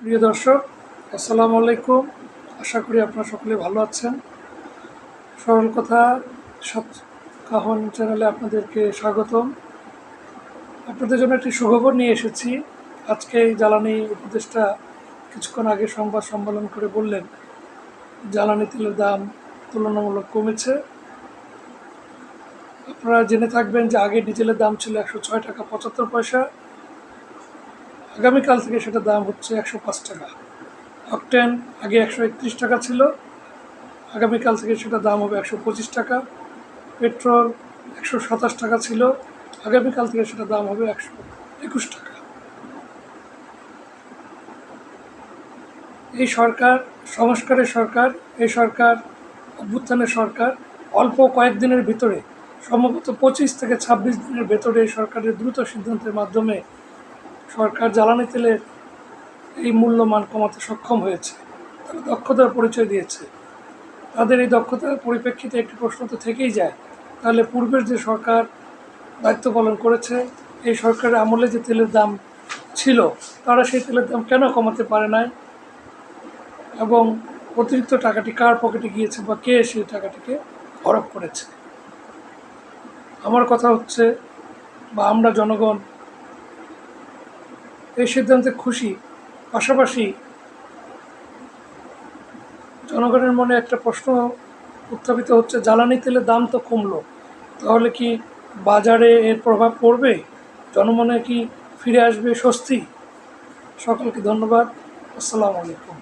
প্রিয় দর্শক, আসসালামু আলাইকুম। আশা করি আপনারা সকলে ভালো আছেন। সরল কথা সাত কাহন চ্যানেলে আপনাদেরকে স্বাগতম। আপনাদের জন্য একটি সুখবর নিয়ে এসেছি। আজকে জ্বালানি উপদেষ্টা কিছুক্ষণ আগে সংবাদ সম্মেলন করে বললেন, জ্বালানি তেলের দাম তুলনামূলক কমেছে। আপনারা জেনে থাকবেন যে আগে ডিজেলের দাম ছিল একশো ছয় টাকা পঁচাত্তর পয়সা আগামীকাল থেকে সেটার দাম হচ্ছে একশো পাঁচ টাকা। অকটেন আগে একশো একত্রিশ টাকা ছিল, আগামীকাল থেকে সেটার দাম হবে একশো পঁচিশ টাকা। পেট্রোল একশো সাতাশ টাকা ছিল, আগামীকাল থেকে সেটার দাম হবে একশো একুশ টাকা। এই সরকার, সংস্কারের সরকার, এই সরকার, অভ্যুত্থানের সরকার, অল্প কয়েকদিনের ভিতরে, সম্ভবত পঁচিশ থেকে ছাব্বিশ দিনের ভেতরে এই সরকারের দ্রুত সিদ্ধান্তের মাধ্যমে সরকার জ্বালানি তেলের এই মূল্যমান কমাতে সক্ষম হয়েছে, তারা দক্ষতার পরিচয় দিয়েছে। তাদের এই দক্ষতার পরিপ্রেক্ষিতে একটি প্রশ্ন তো থেকেই যায়, তাহলে পূর্বের যে সরকার দায়িত্ব পালন করেছে, এই সরকারের আমলে যে তেলের দাম ছিল, তারা সেই তেলের দাম কেন কমাতে পারে নাই? এবং অতিরিক্ত টাকাটি কার পকেটে গিয়েছে বা কে সেই টাকাটিকে হরপ করেছে? আমার কথা হচ্ছে, বা আমরা জনগণ এই সিদ্ধান্তে খুশি। পাশাপাশি জনগণের মনে একটা প্রশ্ন উত্থাপিত হচ্ছে, জ্বালানি তেলের দাম তো কমলো, তাহলে কি বাজারে এর প্রভাব পড়বে? জনমনে কি ফিরে আসবে স্বস্তি? সকলকে ধন্যবাদ। আসসালামু আলাইকুম।